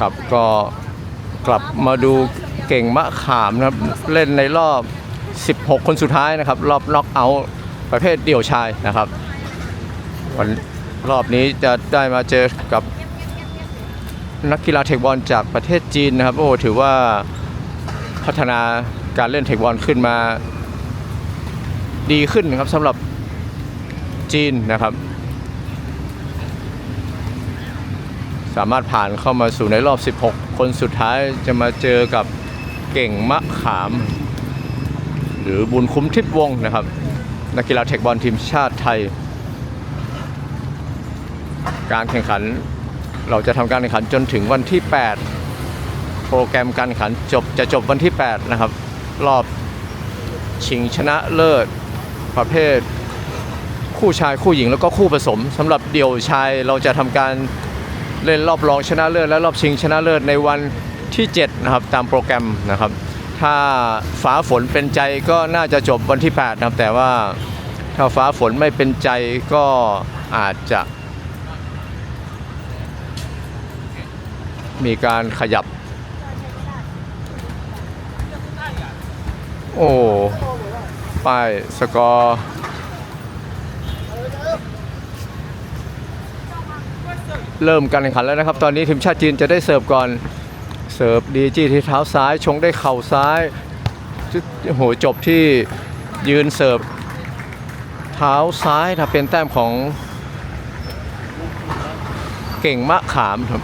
ครับก็กลับมาดูเก่งมะขามนะครับเล่นในรอบ 16 คนสุดท้ายนะครับ รอบน็อกเอาท์ประเภทเดี่ยวชายนะครับวันรอบนี้จะได้มาเจอกับนักกีฬาเทคบอลจากประเทศจีนนะครับ โอ้ถือว่าพัฒนาการเล่นเทคบอลขึ้นมา ดีขึ้นนะครับสำหรับจีนนะครับ สามารถผ่านเข้ามาสู่ในรอบ 16 คนสุดท้ายจะมาเจอกับเก่งมะขาม หรือบุญคุ้มทิพวงนะครับ นักกีฬาเทคบอลทีมชาติไทย การแข่งขันเราจะทำการแข่งขันจนถึงวันที่ 8 โปรแกรมการแข่งขันจบจะจบวันที่ 8 นะครับ รอบชิงชนะเลิศประเภท คู่ชายคู่หญิงแล้วก็คู่ผสมสำหรับเดี่ยวชายเราจะทำการ เล่นรอบรองชนะเลิศและรอบชิงชนะเลิศในวันที่ 7 นะครับ ตามโปรแกรมนะครับ ถ้าฟ้าฝนเป็นใจก็น่าจะจบวันที่ 8 นะครับ แต่ว่าถ้าฟ้าฝนไม่เป็นใจก็อาจจะมีการขยับ โอ้ป้ายสกอร์ เริ่มการแข่งขันแล้วนะครับ ตอนนี้ทีมชาติจีนจะได้เสิร์ฟก่อน เสิร์ฟดีจี้ที่เท้าซ้าย ชงได้เข่าซ้ายโอ้โหจบที่ยืนเสิร์ฟเท้าซ้ายถ้าเป็นแต้มของ เก่งมะขามครับ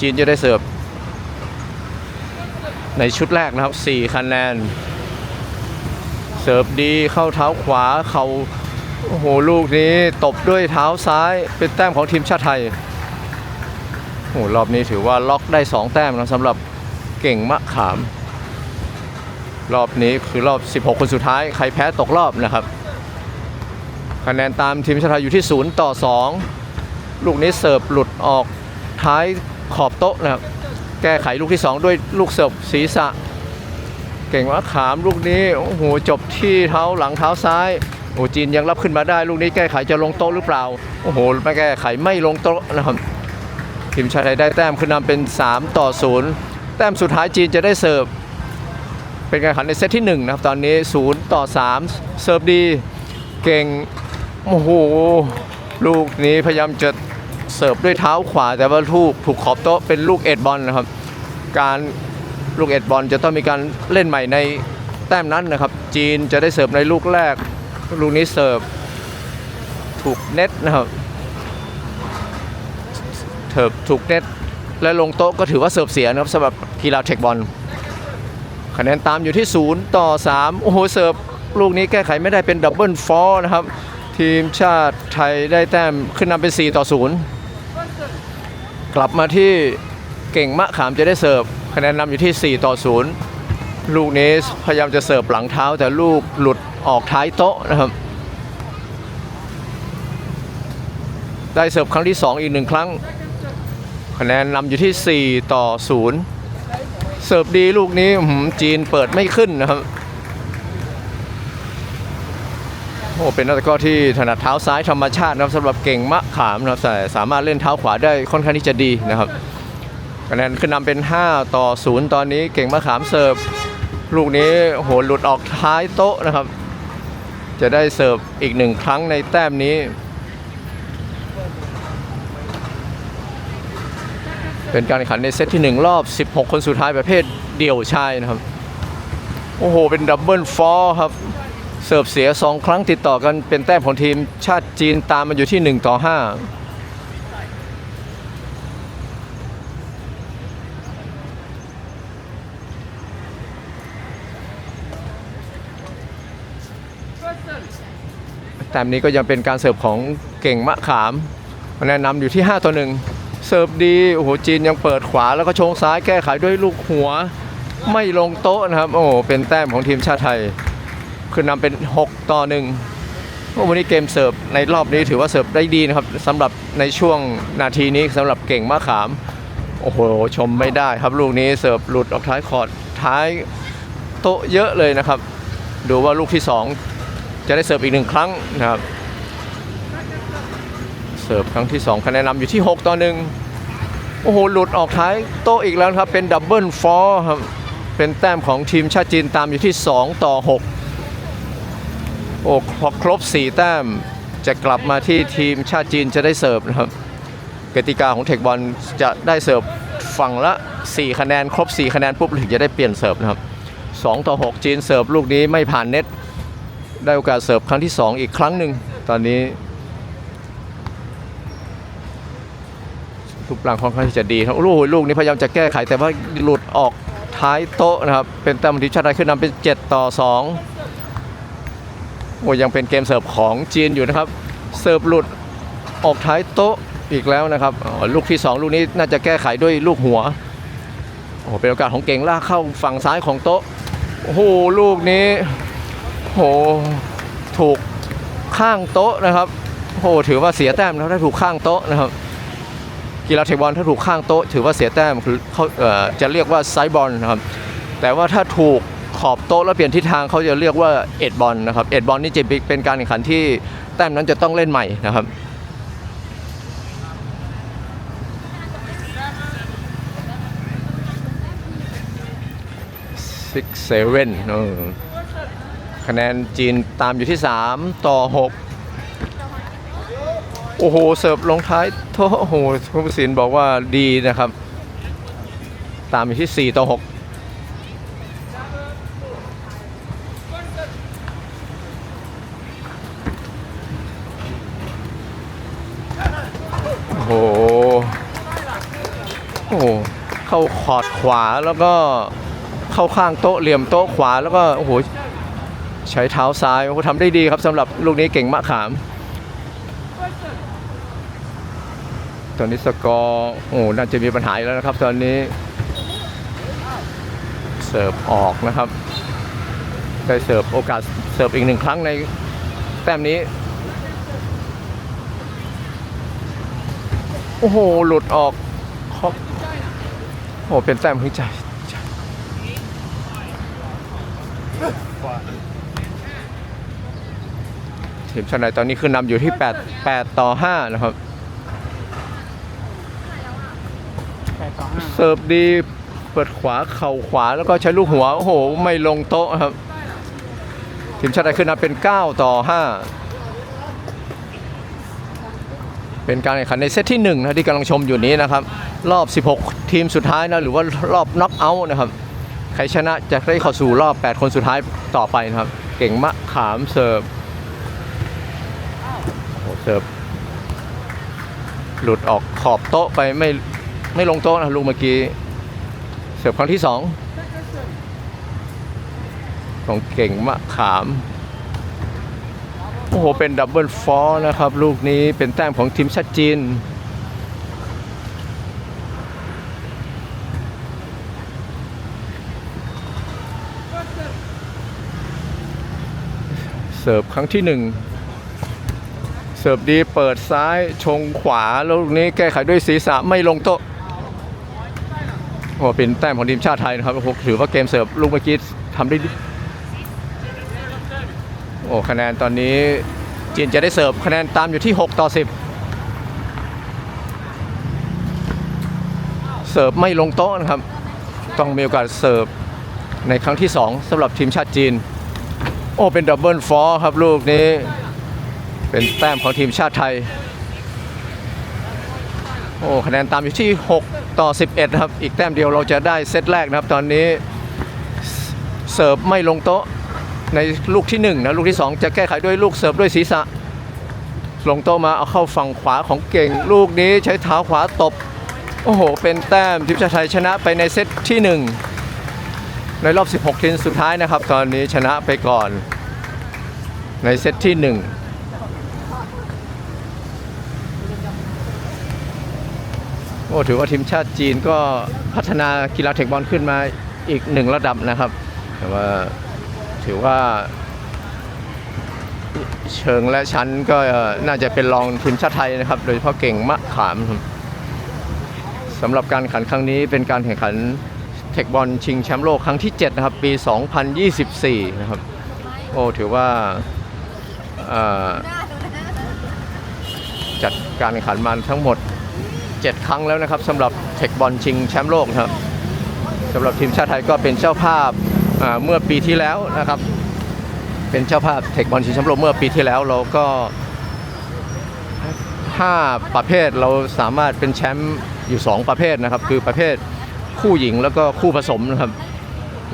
จีนจะได้เสิร์ฟในชุดแรกนะครับ 4 คะแนน เสิร์ฟดีเข้าเท้าขวา เข่า โอ้โห ลูกนี้ตบด้วยเท้าซ้ายเป็นแต้มของทีมชาติไทย โอ้โหรอบนี้ถือว่าล็อกได้ 2 แต้มนะสำหรับเก่งมะขาม รอบนี้คือรอบ 16 คนสุดท้าย ใครแพ้ตกรอบนะครับ คะแนนตามทีมชาติไทยอยู่ที่ 0 ต่อ 2 ลูกนี้เสิร์ฟหลุดออกท้ายขอบโต๊ะนะครับแก้ไขลูกที่ 2 ด้วยลูกเสิร์ฟศีรษะ เก่งมะขามลูกนี้โอ้โหจบที่เท้าหลังเท้าซ้าย โอ้จีนยังรับขึ้นมาได้ลูกนี้แก้ไขจะลงโต๊ะหรือเปล่า โอ้โหไม่แก้ไขไม่ลงโต๊ะนะครับทีมชาติไทยได้แต้มขึ้นนำเป็น 3 ต่อ 0 แต้มสุดท้ายจีนจะได้เสิร์ฟ เป็นการแข่งขันในเซตที่ 1 นะครับ ตอนนี้ 0 ต่อ 3 เสิร์ฟดีเก่ง โอ้โห ลูกนี้พยายามจะเสิร์ฟด้วยเท้าขวาแต่ว่าลูกถูกขอบโต๊ะเป็นลูกเอ็ดบอลนะครับ การลูกเอ็ดบอลจะต้องมีการเล่นใหม่ในแต้มนั้นนะครับ จีนจะได้เสิร์ฟในลูกแรก ลูกนี้เสิร์ฟถูกเน็ตนะครับเถิบถูกเน็ตและลงโต๊ะก็ถือว่าเสิร์ฟเสียนะครับสำหรับกีฬาเทคบอลคะแนนตามอยู่ที่ 0 ต่อ 3 โอ้โหเสิร์ฟลูกนี้แก้ไขไม่ได้เป็นดับเบิลฟอร์นะครับ ทีมชาติไทยได้แต้มขึ้นนำเป็น 4 ต่อ 0 กลับมาที่เก่งมะขามจะได้เสิร์ฟคะแนนนำอยู่ที่ 4 ต่อ 0 ลูกนี้พยายามจะเสิร์ฟหลังเท้าแต่ลูกหลุดออกท้ายโต๊ะนะครับ ได้เสิร์ฟครั้งที่ 2 อีกหนึ่งครั้ง คะแนนนำอยู่ที่ 4 ต่อ 0 เสิร์ฟดีลูกนี้จีนเปิดไม่ขึ้นนะครับโอ้เป็นนักตะก้อที่ถนัดเท้าซ้ายธรรมชาตินะครับสำหรับเก่งมะขามนะครับแต่สามารถเล่นเท้าขวาได้ค่อนข้างที่จะดีนะครับคะแนนขึ้นนำเป็น 5 ต่อ 0 ตอนนี้เก่งมะขามเสิร์ฟ ลูกนี้โอ้โหหลุดออกท้ายโต๊ะนะครับ จะได้เสิร์ฟอีกหนึ่งครั้งในแต้มนี้ เป็นการแข่งขันในเซตที่ 1 รอบ 16 คนสุดท้ายประเภทเดี่ยวชายนะครับ โอ้โห เป็นดับเบิลฟอร์ครับเสิร์ฟเสีย 2 ครั้งติดต่อกันเป็นแต้มของทีมชาติจีนตามมาอยู่ที่ 1 ต่อ 5 แต้มนี้ก็ยังเป็นการเสิร์ฟของเก่งมะขามแนนนำอยู่ที่ 5 ต่อ1เสิร์ฟดีโอ้โหจีนยังเปิดขวาแล้วก็ชงซ้ายแก้ไขด้วยลูกหัวไม่ลงโต๊ะนะครับ โอ้โเป็นแต้มของทีมชาติไทยคือนำเป็น 6 ต่อ1โอ้วันนี้เกมเสิร์ฟในรอบนี้ถือว่าเสิร์ฟได้ดีนะครับสำหรับในช่วงนาทีนี้สำหรับเก่งมะขาม โอ้โห ชมไม่ได้ครับลูกนี้เสิร์ฟหลุดออกท้ายคอร์ดท้ายโต๊ะเยอะเลยนะครับ ดูว่าลูกที่ 2 จะได้เสิร์ฟอีกหนึ่งครั้งนะครับ เสิร์ฟครั้งที่2คะแนนนำอยู่ที่ 6 ต่อหนึ่งโอ้โห หลุดออกท้ายโต๊ะอีกแล้วครับ เป็นดับเบิลฟอร์ครับ เป็นแต้มของทีมชาติจีนตามอยู่ที่ 2 ต่อ 6 โอ้พอครบ 4 แต้มจะกลับมาที่ทีมชาติจีนจะได้เสิร์ฟนะครับกติกาของเทคบอลจะได้เสิร์ฟฝั่งละ 4 คะแนน ครบ 4 คะแนนปุ๊บถึงจะได้เปลี่ยนเสิร์ฟนะครับ 2 ต่อ 6 จีนเสิร์ฟลูกนี้ไม่ผ่านเน็ต ได้โอกาสเสิร์ฟครั้งที่ 2 อีกครั้งหนึ่งตอนนี้รูปร่างค่อนข้างที่จะดีครับลูกลูกนี้พยายามจะแก้ไขแต่ว่าหลุดออกท้ายโต๊ะนะครับ เป็นแต้มทีมชาติไทยขึ้นนำเป็น 7 ต่อ 2 โอ้ยังเป็นเกมเสิร์ฟของจีนอยู่นะครับ เสิร์ฟหลุดออกท้ายโต๊ะอีกแล้วนะครับ ลูกที่ 2 ลูกนี้น่าจะแก้ไขด้วยลูกหัวโอ้เป็นโอกาสของเก่งลากเข้าฝั่งซ้ายของโต๊ะโอ้โหลูกนี้ โอ้โหถูกข้างโต๊ะนะครับโอ้โหถือว่าเสียแต้มนะถ้าถูกข้างโต๊ะนะครับ กีฬาเทคบอลถ้าถูกข้างโต๊ะถือว่าเสียแต้มคือเขาเอ่อจะเรียกว่าไซด์บอลนะครับ แต่ว่าถ้าถูกขอบโต๊ะแล้วเปลี่ยนทิศทางเขาจะเรียกว่าเอ็ดบอลนะครับเอ็ดบอลนี่จะเป็นการแข่งขันที่แต้มนั้นจะต้องเล่นใหม่นะครับซิกเซเว่น คะแนนจีนตามอยู่ที่ 3 ต่อ 6 โอ้โห เสิร์ฟลงท้ายโทโอ้โหคุณประสินบอกว่าดีนะครับ ตามอยู่ที่ 4 ต่อ 6โอ้โห โอ้โห เข้าขอดขวาแล้วก็เข้าข้างโต๊ะเหลี่ยมโต๊ะขวาแล้วก็โอ้โห ใช้เท้าซ้ายโอ้ทำได้ดีครับสำหรับลูกนี้เก่งมะขาม ตอนนี้สกอร์โอ้โหน่าจะมีปัญหาแล้วนะครับ ตอนนี้ เสิร์ฟออกนะครับ ได้เสิร์ฟโอกาสเสิร์ฟอีกหนึ่งครั้งในแต้มนี้ โอ้โห หลุดออกครับโอ้เป็นแต้มพึ่งใจ ทีมชาติไทยตอนนี้ขึ้นนำอยู่ที่ 8 8 ต่อ 5 นะครับ แปดต่อห้าเสิร์ฟดีเปิดขวาเข่าขวาแล้วก็ใช้ลูกหัว โอ้โห ไม่ลงโต๊ะครับ ทีมชาติไทยขึ้นนำเป็น 9 ต่อ 5 เป็นการแข่งขันในเซตที่ 1 นะที่กำลังชมอยู่นี้นะครับ รอบ 16 ทีมสุดท้ายนะหรือว่ารอบน็อกเอาท์นะครับ ใครชนะจะได้เข้าสู่รอบ 8 คนสุดท้ายต่อไปนะครับ เก่งมะขามเสิร์ฟโอ้โหเสิร์ฟหลุดออกขอบโต๊ะไปไม่ไม่ลงโต๊ะนะลูกเมื่อกี้ เสิร์ฟครั้งที่สองของเก่งมะขาม โอ้โห เป็นดับเบิลฟอร์นะครับ ลูกนี้เป็นแต้มของทีมชาติจีนเสิร์ฟครั้งที่หนึ่ง เสิร์ฟดีเปิดซ้ายชงขวาแล้วลูกนี้แก้ไขด้วยศีรษะไม่ลงโต๊ะโอ้เป็นแต้มของทีมชาติไทยนะครับถือว่าเกมเสิร์ฟลูกเมื่อกี้ทำได้ดีโอ้คะแนนตอนนี้จีนจะได้เสิร์ฟคะแนนตามอยู่ที่ 6 ต่อ 10 เสิร์ฟไม่ลงโต๊ะนะครับ ต้องมีโอกาสเสิร์ฟในครั้งที่ 2สำหรับทีมชาติจีน โอ้เป็นดับเบิลฟอร์ครับลูกนี้ เป็นแต้มของทีมชาติไทย โอ้คะแนนตามอยู่ที่ 6 ต่อ 11นะครับ อีกแต้มเดียวเราจะได้เซตแรกนะครับ ตอนนี้เสิร์ฟไม่ลงโต๊ะในลูกที่1นะลูกที่ 2 จะแก้ไขด้วยลูกเสิร์ฟด้วยศีรษะ ลงโต๊ะมาเอาเข้าฝั่งขวาของเก่ง ลูกนี้ใช้เท้าขวาตบ โอ้โห เป็นแต้มทีมชาติไทยชนะไปในเซตที่ 1 ในรอบ 16ทีมสุดท้ายนะครับ ตอนนี้ชนะไปก่อนในเซตที่ 1 โอ้ถือว่าทีมชาติจีนก็พัฒนากีฬาเทคบอลขึ้นมาอีกหนึ่งระดับนะครับ แต่ว่าถือว่า เชิงและชั้นก็น่าจะเป็นรองทีมชาติไทยนะครับ โดยเฉพาะเก่งมะขามสำหรับการแข่งขันครั้งนี้เป็นการแข่งขันเทคบอลชิงแชมป์โลกครั้งที่ 7 นะครับ ปี 2024 นะครับ โอ้ถือว่าจัดการแข่งขันมาทั้งหมด 7 ครั้งแล้วนะครับสำหรับเทคบอลชิงแชมป์โลกครับสำหรับทีมชาติไทยก็เป็นเจ้าภาพเมื่อปีที่แล้วนะครับ เป็นเจ้าภาพเทคบอลชิงแชมป์โลกเมื่อปีที่แล้วเราก็ 5 ประเภทเราสามารถเป็นแชมป์อยู่ 2 ประเภทนะครับ คือประเภทคู่หญิงแล้วก็คู่ผสมนะครับ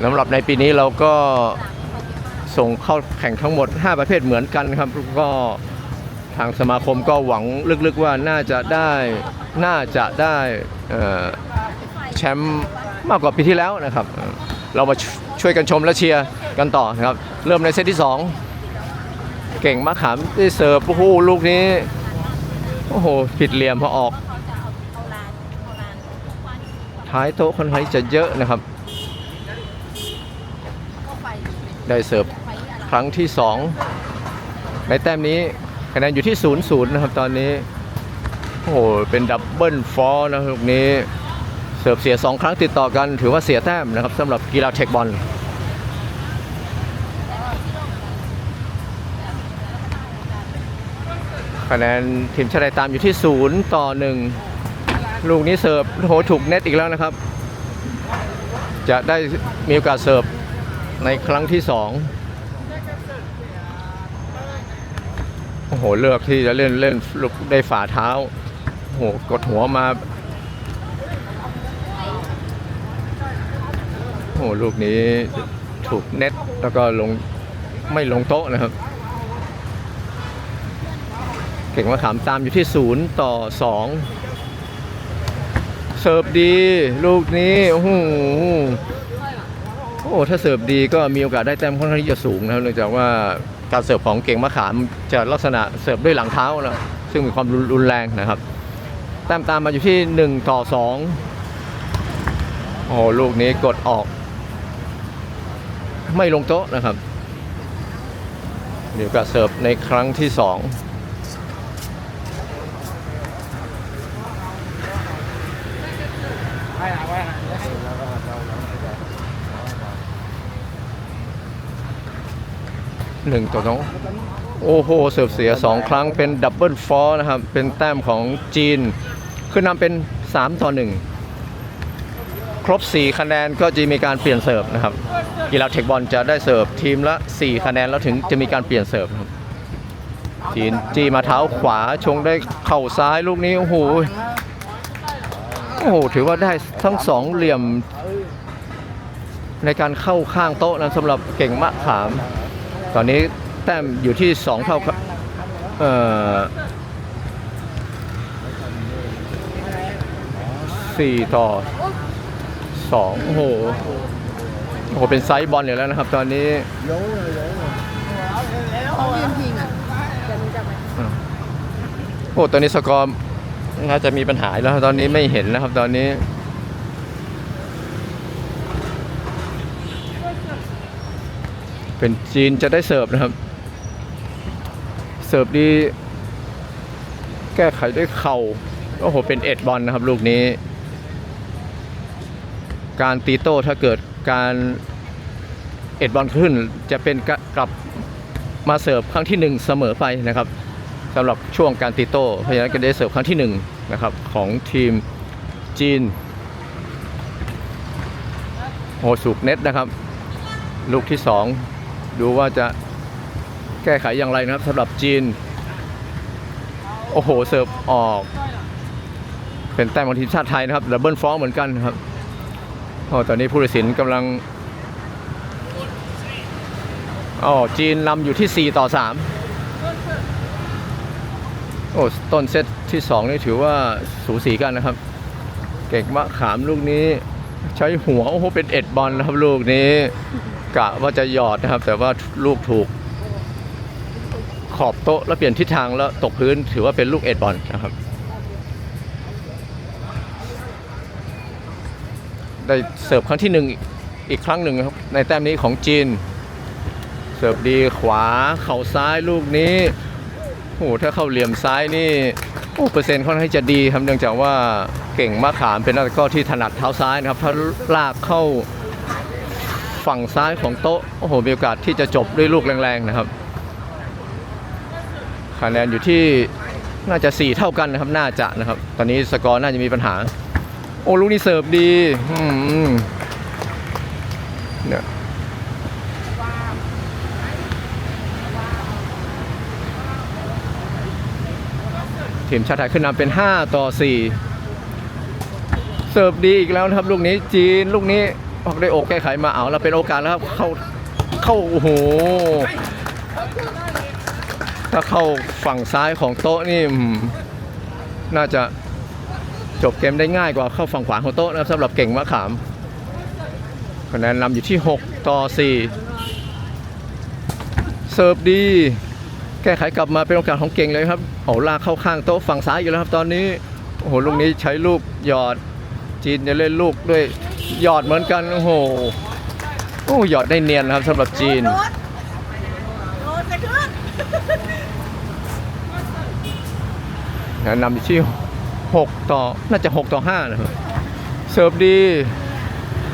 สำหรับในปีนี้เราก็ส่งเข้าแข่งทั้งหมด 5 ประเภทเหมือนกันครับก็ ทางสมาคมก็หวังลึกๆว่าน่าจะได้น่าจะได้แชมป์มากกว่าปีที่แล้วนะครับเอ่อเรามาช่วยกันชมและเชียร์กันต่อนะครับ เริ่มในเซตที่ 2 เก่งมากขามได้เสิร์ฟโอ้โหลูกนี้โอ้โหผิดเหลี่ยมพอออก ท้ายโต๊ะคนไทยจะเยอะนะครับ ได้เสิร์ฟครั้งที่ 2 ในแต้มนี้ คะแนนอยู่ที่0 0นะครับตอนนี้ โอ้โห เป็นดับเบิลฟอร์นะลูกนี้ เสิร์ฟเสีย 2 ครั้งติดต่อกันถือว่าเสียแต้มนะครับสำหรับกีฬาเทคบอลคะแนนทีมชาติไทยตามอยู่ที่ 0 ต่อ 1 ลูกนี้เสิร์ฟโอ้โหถูกเน็ตอีกแล้วนะครับ จะได้มีโอกาสเสิร์ฟในครั้งที่ 2 โอ้โหเลือกที่จะเล่นเล่นลูกได้ฝ่าเท้าโอ้โหกดหัวมาโอ้โหลูกนี้ถูกเน็ตแล้วก็ลงไม่ลงโต๊ะนะครับ เก่งมะขามตามอยู่ที่0ต่อ2เสิร์ฟดี ลูกนี้โอ้โหโอ้ถ้าเสิร์ฟดีก็มีโอกาสได้แต้มค่อนข้างที่จะสูงนะครับเนื่องจากว่า การเสิร์ฟของเก่งมะขามจะลักษณะเสิร์ฟด้วยหลังเท้านะซึ่งมีความรุนรนแรงนะครับแต้มตามมาอยู่ที่ 1 ต่อ 2 โอ้ลูกนี้กดออก ไม่ลงโต๊ะนะครับมีโอกาสเสิร์ฟในครั้งที่ 2 ไว้หาไว้หา หนึ่งต่อสองโอ้โหเสิร์ฟเสีย 2 ครั้งเป็นดับเบิลฟอร์นะครับ เป็นแต้มของจีน ขึ้นนำเป็น 3 ต่อ 1 ครบ 4 คะแนนก็จะมีการเปลี่ยนเสิร์ฟนะครับ กีฬาเทคบอลจะได้เสิร์ฟทีมละ 4 คะแนนแล้วถึงจะมีการเปลี่ยนเสิร์ฟครับจีนจีมาเท้าขวาชงได้เข่าซ้ายลูกนี้ โอ้โหโอ้โห ถือว่าได้ทั้งสองเหลี่ยม ในการเข้าข้างโต๊ะนะสำหรับเก่งมะขาม ตอนนี้แต้มอยู่ที่ 2 เท่าครับเอ่อสี่ต่อสองโอ้โหโอ้โหเป็นไซส์บอลอยู่แล้วนะครับ ตอนนี้เขายืนพิงอะเดี๋ยวมันจะไปโอ้ตอนนี้สกอร์น่าจะมีปัญหาแล้วครับตอนนี้ไม่เห็นนะครับตอนนี้ เป็นจีนจะได้เสิร์ฟนะครับ เสิร์ฟดี แก้ไขด้วยเข่าโอ้โหเป็นเอ็ดบอลนะครับ ลูกนี้ การตีโต้ถ้าเกิดการเอ็ดบอลขึ้นจะเป็นกลับมาเสิร์ฟครั้งที่หนึ่งเสมอไปนะครับสำหรับช่วงการตีโต้เพราะฉะนั้นก็ได้เสิร์ฟครั้งที่หนึ่งนะครับของทีมจีนโหสูบเน็ตนะครับ ลูกที่สอง ดูว่าจะแก้ไขอย่างไรนะครับสำหรับจีน โอ้โห เสิร์ฟออก เป็นแต้มของทีมชาติไทยนะครับดับเบิลฟอร์เหมือนกันครับโอ้ตอนนี้ผู้ตัดสินกำลังอ๋อจีนนำอยู่ที่ 4 ต่อ 3 โอ้ ต้นเซตที่ 2 นี่ถือว่าสูสีกันนะครับ เก่งมะขามลูกนี้ ใช้หัว โอ้โห เป็นเอ็ดบอลนะครับลูกนี้ กะว่าจะหยอดนะครับ แต่ว่าลูกถูกขอบโต๊ะแล้วเปลี่ยนทิศทางแล้วตกพื้นถือว่าเป็นลูกเอ็ดบอลนะครับ ได้เสิร์ฟครั้งที่หนึ่งอีกครั้งหนึ่งครับ ในแต้มนี้ของจีน เสิร์ฟดีขวาเข่าซ้ายลูกนี้โอ้ถ้าเข้าเหลี่ยมซ้ายนี่โอ้เปอร์เซ็นต์ค่อนข้างจะดีครับเนื่องจากว่าเก่งมาขามเป็นนักกร้อที่ถนัดเท้าซ้ายนะครับ ถ้าลากเข้า ฝั่งซ้ายของโต๊ะ โอ้โห มีโอกาสที่จะจบด้วยลูกแรงๆนะครับ คะแนนอยู่ที่น่าจะสี่เท่ากันนะครับ น่าจะนะครับ ตอนนี้สกอร์น่าจะมีปัญหา โอ้ลูกนี้เสิร์ฟดีเนี่ยทีมชาติไทยขึ้นนำเป็น 5 ต่อ 4 เสิร์ฟดีอีกแล้วนะครับ ลูกนี้จีนลูกนี้ ได้อกแก้ไขมาเอาแล้วเป็นโอกาสแล้วครับ เข้าเข้าโอ้โหถ้าเข้าฝั่งซ้ายของโต๊ะนี่น่าจะจบเกมได้ง่ายกว่าเข้าฝั่งขวาของโต๊ะนะครับสำหรับเก่งมะขามคะแนนนำอยู่ที่ 6 ต่อ 4 เสิร์ฟดี แก้ไขกลับมาเป็นโอกาสของเก่งเลยครับโอ้ลากเข้าข้างโต๊ะฝั่งซ้ายอยู่แล้วครับตอนนี้ โอ้โห ลูกนี้ใช้ลูกหยอดจีนจะเล่นลูกด้วย หยอดเหมือนกัน โอ้โหโอ้หยอดได้เนียนนะครับสำหรับจีนนะนำอยู่ที่6ต่อ น่าจะ 6 ต่อ 5 นะครับ เสิร์ฟดี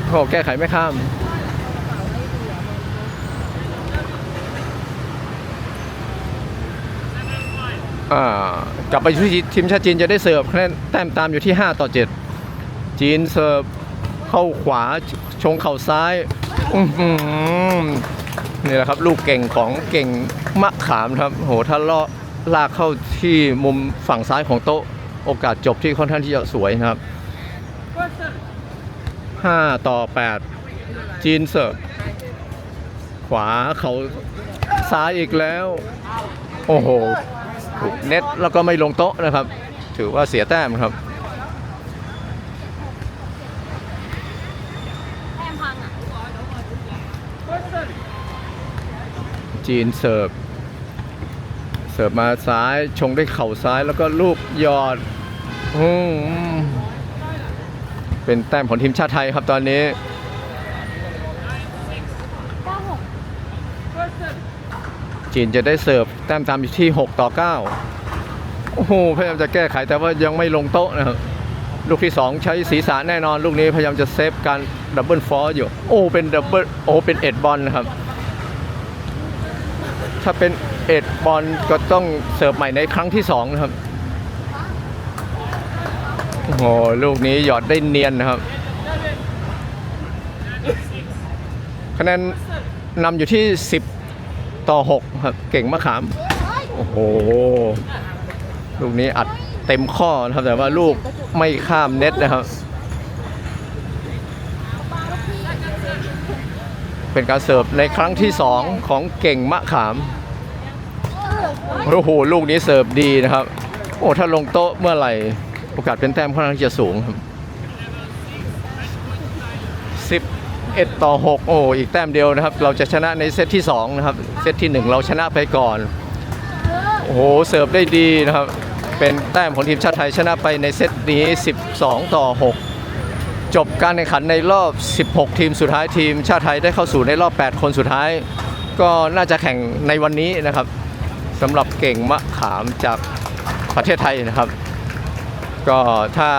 โอ้แก้ไขไม่ข้าม กลับไปที่ทีมชาติจีนจะได้เสิร์ฟคะแนนแต้มตามอยู่ที่ 5 ต่อ 7 จีนเสิร์ฟ เข้าขวาชงเข่าซ้ายนี่แหละครับ ลูกเก่งของเก่งมะขามครับ โหถ้าลอกลากเข้าที่มุมฝั่งซ้ายของโต๊ะ โอกาสจบที่ค่อนข้างที่จะสวยนะครับ 5 ต่อ 8 จีนเสิร์ฟขวาเขาซ้ายอีกแล้ว โอ้โหถูกเน็ตแล้วก็ไม่ลงโต๊ะนะครับ ถือว่าเสียแต้มครับ แต้มพังอะ จีนเสิร์ฟ เสิร์ฟมาซ้ายชงด้วยเข่าซ้ายแล้วก็ลูกยอดอเป็นแต้มของทีมชาติไทยครับตอนนี้จีนจะได้เสิร์ฟแต้มตามอยู่ที่ 6 ต่อ 9 โอ้โห พยายามจะแก้ไขแต่ว่ายังไม่ลงโต๊ะนะครับ ลูกที่ 2 ใช้ศีรษะแน่นอน ลูกนี้พยายามจะเซฟการดับเบิลฟอร์อยู่ โอ้ เป็นดับเบิลโอ้ เป็นเอ็ดบอลนะครับ ถ้าเป็นเอ็ดบอลก็ต้องเสิร์ฟใหม่ในครั้งที่2นะครับโอ้โหลูกนี้หยอดได้เนียนนะครับ คะแนนนำอยู่ที่ 10 ต่อ 6 ครับ เก่งมะขาม โอ้โห ลูกนี้อัดเต็มข้อนะครับ แต่ว่าลูกไม่ข้ามเน็ตนะครับ เป็นการเสิร์ฟในครั้งที่ 2 ของเก่งมะขาม โอ้โห ลูกนี้เสิร์ฟดีนะครับ โอ้ ถ้าลงโต๊ะเมื่อไหร่ โอกาสเป็นแต้มค่อนข้างจะสูงครับ11 ต่อ 6 โอ้อีกแต้มเดียวนะครับ เราจะชนะในเซตที่ 2 นะครับ เซตที่ 1 เราชนะไปก่อน โอ้โห เสิร์ฟได้ดีนะครับ เป็นแต้มของทีมชาติไทยชนะไปในเซตนี้ 12 ต่อ 6 จบการแข่งขันในรอบ 16 ทีมสุดท้ายทีม ชาติไทยได้เข้าสู่ในรอบ 8 คนสุดท้าย ก็น่าจะแข่งในวันนี้นะครับสำหรับเก่งมะขามจากประเทศไทยนะครับ ก็ถ้า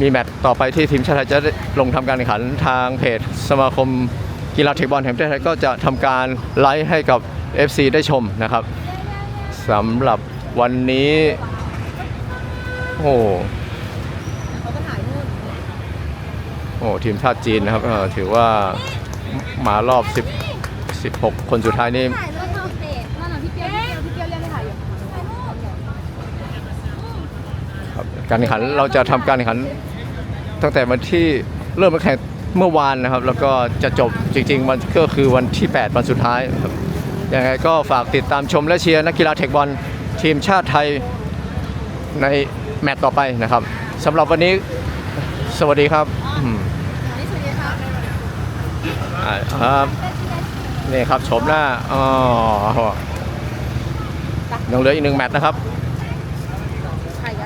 มีแมตช์ต่อไปที่ทีมชาติไทยจะลงทำการแข่งขันทางเพจสมาคมกีฬาเทคบอลแห่งประเทศไทยก็จะทำการไลฟ์ให้กับ FC ได้ชมนะครับสำหรับวันนี้ โอ้โห เขาก็ถ่ายนู่น โอ้ทีมชาติจีนนะครับถือว่ามารอบ 10 16 คนสุดท้ายนี่กายอยู่ถ่ายรูปครับการแข่งขันเราจะทำการแข่งขันตั้งแต่วันที่เริ่มแข่งเมื่อวานนะครับ แล้วก็จะจบจริงๆมันก็คือวันที่ 8 วันสุดท้ายครับยังไงก็ฝากติดตามชมและเชียร์นักกีฬาเทคบอลทีมชาติไทยในแมตต์ต่อไปนะครับสำหรับวันนี้สวัสดีครับอืม นี่สวัสดีครับ อ่า ครับนี่ครับชมหน้าอ๋อยังเหลืออีกหนึ่งแมตช์นะครับ